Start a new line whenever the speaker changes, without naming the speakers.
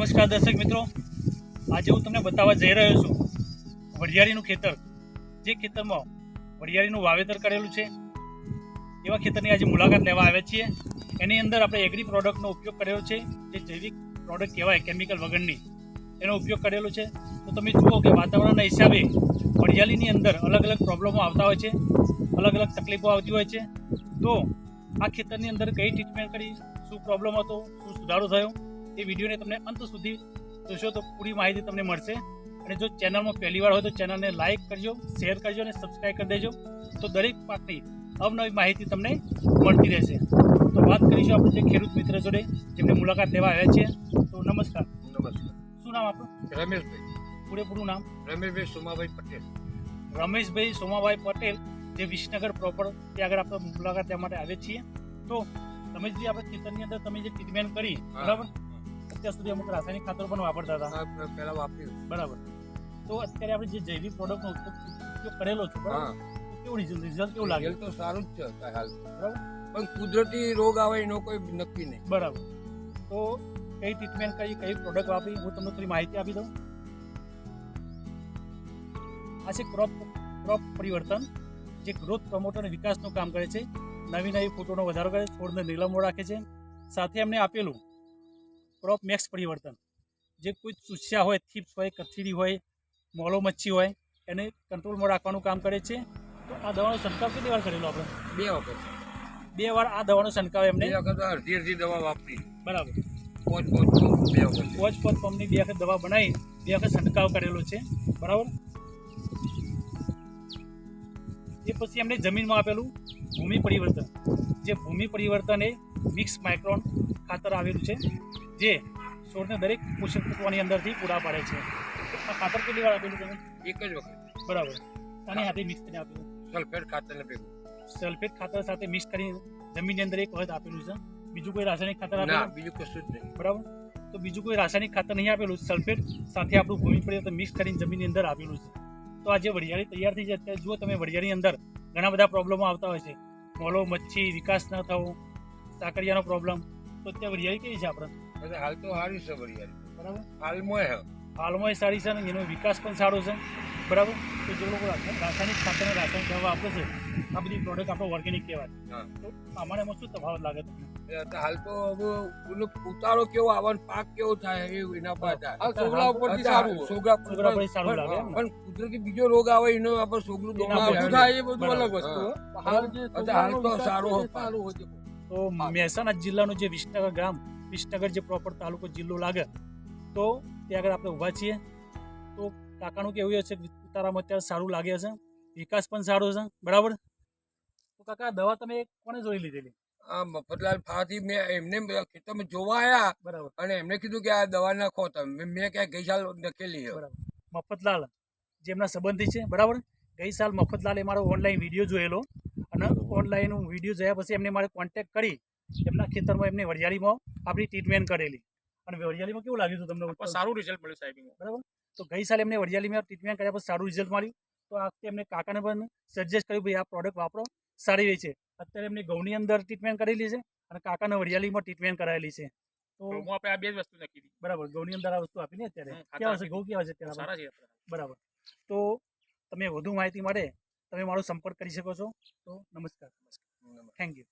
નમસ્કાર દર્શક મિત્રો. આજે હું તમને બતાવવા જઈ રહ્યો છું વડિયાળીનું ખેતર. જે ખેતરમાં વડિયાળીનું વાવેતર કરેલું છે. એવા ખેતરની આજે મુલાકાત લેવા આવ્યા છીએ. એની અંદર આપણે એગ્રી પ્રોડક્ટનો ઉપયોગ કરેલો છે. જે જૈવિક પ્રોડક્ટ કહેવાય કેમિકલ વગરની. એનો ઉપયોગ કરેલો છે. તો તમે જુઓ કે વાતાવરણના હિસાબે વડિયાળીની અંદર અલગ અલગ પ્રોબ્લેમો આવતા હોય છે. અલગ અલગ તકલીફો આવતી હોય છે. તો આ ખેતરની અંદર કઈ ટ્રીટમેન્ટ કરી, શું પ્રોબ્લેમ હતો, શું સુધારો થયો? એ વિડીયોને તમને અંત સુધી જોશો તો પૂરી માહિતી તમને મળશે. અને જો ચેનલમાં પહેલી વાર હોય તો ચેનલને લાઇક કરજો શેર કરજો અને સબસ્ક્રાઈબ કરી દેજો. તો દરેક પાકની અવનવી માહિતી તમને મળતી રહેશે. તો વાત કરીશું આપણે જે ખેડૂત મિત્ર જોડે જેમને મુલાકાત લેવા આવ્યા છે. તો નમસ્કાર.
નમસ્કાર.
શું નામ આપણું
રમેશભાઈ.
પૂરેપૂરું નામ?
રમેશભાઈ સોમાભાઈ પટેલ.
રમેશભાઈ સોમાભાઈ પટેલ જે વિસનગર પ્રોપર ત્યાં આગળ આપણે મુલાકાત લેવા માટે આવે છીએ. તો તમે જે આપણે ખેતરની અંદર તમે જે ટ્રીટમેન્ટ કરી બરાબર? અત્યાર સુધી અમુક રાસાયણિક ખાતરો પણ વાપરતા હતા.
પહેલા વાપર્યું.
બરાબર. તો અત્યારે આપણે જે જૈવિક પ્રોડક્ટનો ઉપયોગ કરેલો છે કેવું રિઝલ્ટ રિઝલ્ટ કેવું લાગે?
તો સારું જ છે હાલ.
બરાબર.
પણ કુદરતી રોગ આવે એનો કોઈ નક્કી નહીં.
બરાબર. તો કઈ ટ્રીટમેન્ટ કરી કઈ પ્રોડક્ટ વાપરી? હું તમને થોડી માહિતી આપી દઉં. આ છે ક્રોપ ક્રોપ પરિવર્તન. જે ગ્રોથ પ્રમોટર અને વિકાસનું કામ કરે છે. નવી નવી ફોટોનો વધારો કરે છે છોડને નીલમો રાખે છે. સાથે એમને આપેલું ક્રોપ મેક્સ પરિવર્તન. જે કોઈ ચૂસ્યા હોય થીપ્સ હોય કથીરી હોય મોલો મચ્છી હોય એને કંટ્રોલમાં રાખવાનું કામ કરે છે. તો આ દવાનો છંટકાવ કેટલી વાર કરેલો આપણે?
બે વખત.
બે વાર આ દવાનો છંટકાવ એમને?
અડધી અડધી દવા વાપરી.
બરાબર.
પોચ પોચ પોચ બે વખત.
વોચ પોચ પંપની બે વખત દવા બનાવી બે વખત છંટકાવ કરેલો છે. બરાબર? એ પછી એમને જમીનમાં આપેલું ભૂમિ પરિવર્તન. જે ભૂમિ પરિવર્તન એ મિક્સ માઇક્રોન ખાતર આવેલું છે જે છોડને દરેક પોષક તત્વોની અંદરથી પૂરા પાડે છે. આ ખાતર કેટલી વાર આપેલું તમે?
એક જ વખત.
બરાબર. આની સાથે મિક્સ કરીને આપેલું.
સલ્ફેટ ખાતરને ભેગું.
સલ્ફેટ ખાતર સાથે મિક્સ કરી જમીનની અંદર એક વખત આપેલું છે. બીજું કોઈ રાસાયણિક ખાતર
ના
આપેલું
બીજું કશું જ નહીં.
બરાબર. તો બીજું કોઈ રાસાયણિક ખાતર નહીં આપેલું સલ્ફેટ સાથે આપણું ભૂમિ પરિવર્તન મિક્સ કરીને જમીનની અંદર આપેલું છે. તો આ જે વરિયાળી તૈયાર થઈ છે અત્યારે જુઓ તમે વઢિયાળીની અંદર ઘણા બધા પ્રોબ્લેમો આવતા હોય છે. મોલો મચ્છી વિકાસ ન થવો સાકરિયાનો પ્રોબ્લેમ તો ત્યાં વરિયાળી કેવી છે આપણે?
એટલે હાલ તો સારી છે વરિયાળી.
બરાબર?
હાલમાં હે.
હાલમાં સારી છે ને એનો વિકાસ પણ સારો છે. બરાબર? તો જે લોકો રાસાયણિક ખાતર અને રાસાયણિક દવા વાપરે છે આ બધી પ્રોડક્ટ આપણો ઓર્ગેનિક કહેવાય. તો અમારે એમાં શું તફાવત લાગે તમને?
હાલ તો હવે ઓલો ઉતારો કેવો આવે પાક કેવો થાય એ એના પર
થાય સોગલા ઉપર
સારું સોગલા
પર સારું લાગે
પણ કુદરતી બીજો રોગ આવે એનો આપણે સોગલું.
થાય
એ બધું અલગ વસ્તુ હો.
હાલ
તો સારું સારું પાક.
તો મહેસાણા જિલ્લાનું જે વિસનગર ગામ વિસનગર જે પ્રોપર તાલુકો જિલ્લો લાગે તો ત્યાં આગળ આપણે ઊભા છીએ. તો કાકાનું કેવું એ છે કે તારામાં અત્યારે સારું લાગે છે? વિકાસ પણ સારો છે બરાબર? તો કાકા દવા તમે કોને જોઈ લીધેલી?
આ મફતલાલ ફાથી મેં એમને ખેતરમાં જોવા આવ્યા
બરાબર.
અને એમને કીધું કે આ દવા નાખો તમે. મેં- મેં ક્યાં ગઈ સાલ નખેલી.
બરાબર. મફતલાલ જે એમના સંબંધી છે બરાબર? ગઈ સાલ મફતલાલે મારો ઓનલાઈન વીડિયો જોયેલો. અને ઓનલાઈન વીડિયો જોયા પછી એમને મારે કોન્ટેક્ટ કરી એમના ખેતરમાં એમને વરિયાળીમાં આપણી ટ્રીટમેન્ટ કરેલી. અને વરિયાળીમાં કેવું લાગ્યું હતું તમને
સારું રિઝલ્ટ મળ્યું સાહેબ
બરાબર? તો ગઈ સાલે એમને વરિયાળીમાં ટ્રીટમેન્ટ કર્યા પછી સારું રિઝલ્ટ મળ્યું. તો આ વખતે એમને કાકાને પણ સજેસ્ટ કર્યું ભાઈ આ પ્રોડક્ટ વાપરો સારી રહી છે. અત્યારે એમને ઘઉંની અંદર ટ્રીટમેન્ટ કરેલી છે અને કાકાને વરિયાળીમાં ટ્રીટમેન્ટ કરાયેલી છે. તો
હું આપણે આ બે જ વસ્તુ નક્કી દીધી.
બરાબર ઘઉંની અંદર આ વસ્તુ આપીને અત્યારે. કેવા છે? ઘઉં કેવા છે
સારા છે
બરાબર. તો તમે વધુ માહિતી માટે તમે મારો સંપર્ક કરી શકો છો. તો નમસ્કાર. નમસ્કાર. Thank you